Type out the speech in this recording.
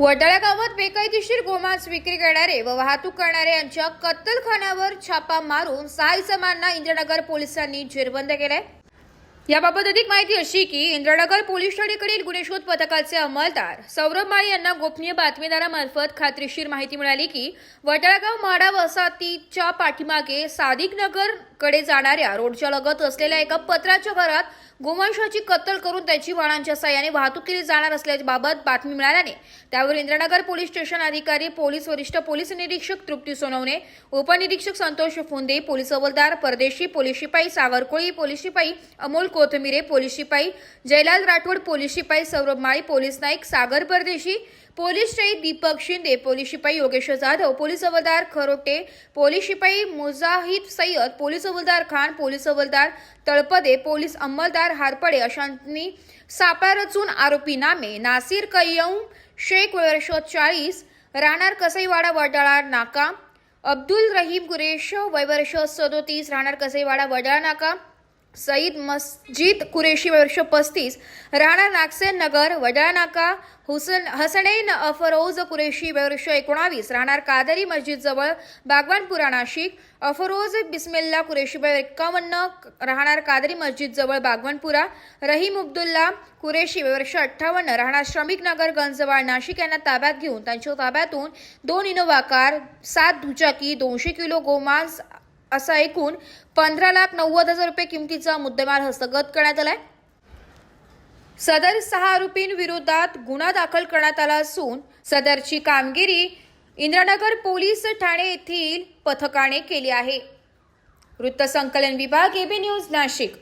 वडाळा गावात बेकायदेशीर गोमांस विक्री करणारे व वाहतूक करणारे यांच्या कत्तलखान्यावर छापा मारून सहा इसमांना इंद्रनगर पोलिसांनी जेरबंद केलाय. याबाबत अधिक माहिती अशी की इंद्रनगर पोलीस ठाणेकडील गुन्हे शोध पथकाचे अंमलदार सौरभ माळी यांना गोपनीय बातमीदारामार्फत खात्रीशीर माहिती मिळाली की वटाळगाव म्हाडा वसाहतीच्या पाठीमागे सादिक नगरकडे जाणाऱ्या रोडच्या लगत असलेल्या एका पत्राच्या घरात गोवंशाची कत्तल करून त्याची वाहनांच्या साह्याने वाहतूक केली जाणार असल्याबाबत बातमी मिळाल्याने त्यावर इंद्रनगर पोलीस स्टेशन अधिकारी पोलीस वरिष्ठ पोलीस निरीक्षक तृप्ती सोनवणे उपनिरीक्षक संतोष फुंदे पोलीस हवलदार परदेशी पोलीस शिपाई सावरकोळी पोलीस शिपाई अमोल कोथमिरे पोलीस शिपाई जयलाल राठोड पोलीस शिपाई सौरभ माळी पोलीस नाईक सागर परदेशी पोलीस शहीद दीपक शिंदे पोलीस शिपाई योगेश जाधव पोलीस हवालदार खरोटे पोलीस शिपाई मुजाहिद सय्यद पोलीस हवालदार खान पोलीस हवालदार तळपदे पोलीस अंमलदार हारपडे अशांनी सापळा रचून आरोपी नामे नासिर कय्यम शेख वर्ष चाळीस राहणार कसईवाडा वडाळा नाका अब्दुल रहीम कुरेश वयवर्ष सदोतीस राहणार कसईवाडा वडाळा नाका सईद मस्जिद कुरेशी वर्ष पस्तीस राणा नागसेन नगर वडाळा नाका हुसन हसनैन अफरोज कुरेशी वर्ष एकोणावीस राहणार कादरी मस्जिद जवळ बागवानपुरा नाशिक अफरोज बिस्मिल्ला कुरेशी वय एक्कावन्न राहणार कादरी मस्जिद जवळ बागवानपुरा रहीम अब्दुल्ला कुरेशी वर्ष अठ्ठावन्न राहणार श्रमिक नगर गंजवाळ नाशिक यांना ताब्यात घेऊन त्यांच्या ताब्यातून दोन इनोवा कार सात दुचाकी दोनशे किलो गोमांस असा एकूण पंधरा लाख नव्वद हजार रुपये किमतीचा मुद्देमाल हस्तगत करण्यात आलाय. सदर सहा आरोपींविरोधात गुन्हा दाखल करण्यात आला असून सदरची कामगिरी इंद्रनगर पोलीस ठाणे येथील पथकाने केली आहे. वृत्तसंकलन विभाग एबी न्यूज नाशिक.